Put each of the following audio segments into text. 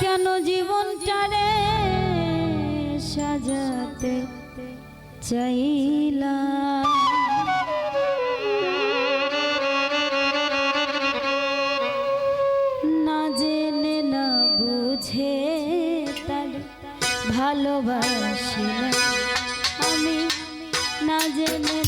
কেন জীবন চারে সাজাতে চাইলা না জেনে না বুঝে তার ভালোবাসি আমি না জেনে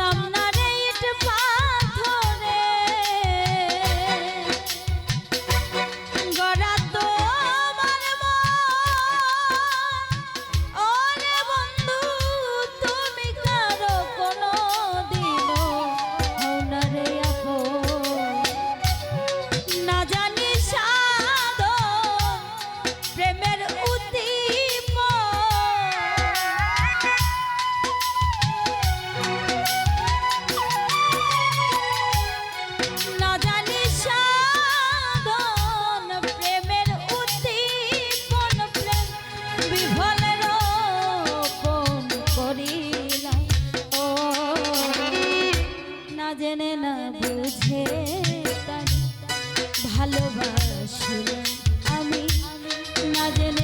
I'm not. জেনে না বুঝে ভালোবাসি আমি না জেনে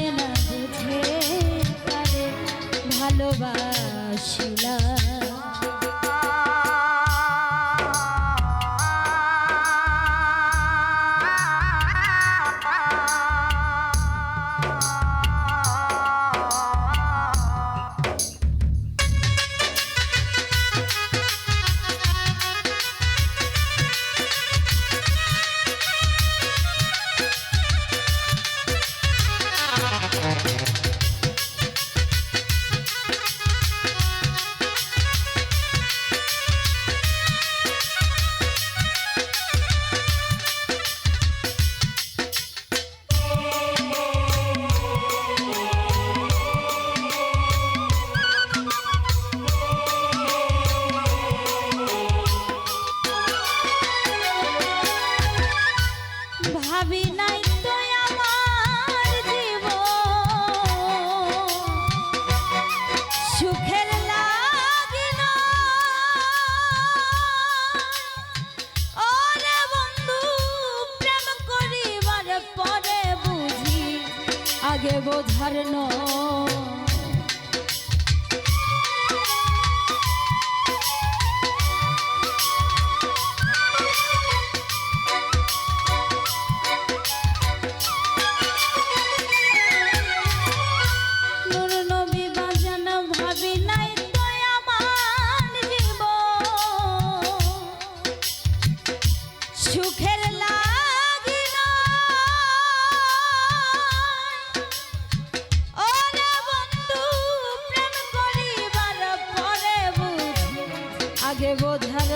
সে বোঝার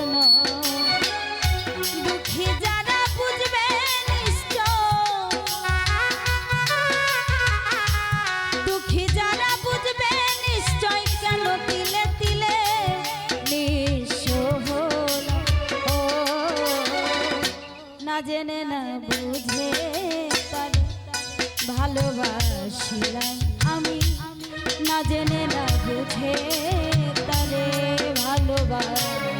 দুঃখী বুঝবে দুঃখী যারা বুঝবে নিশ্চয় তিলে ও, না জেনে বুঝে ভালোবাসিলাম আমি, না জেনে না বুঝে তারে survive.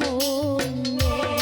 মন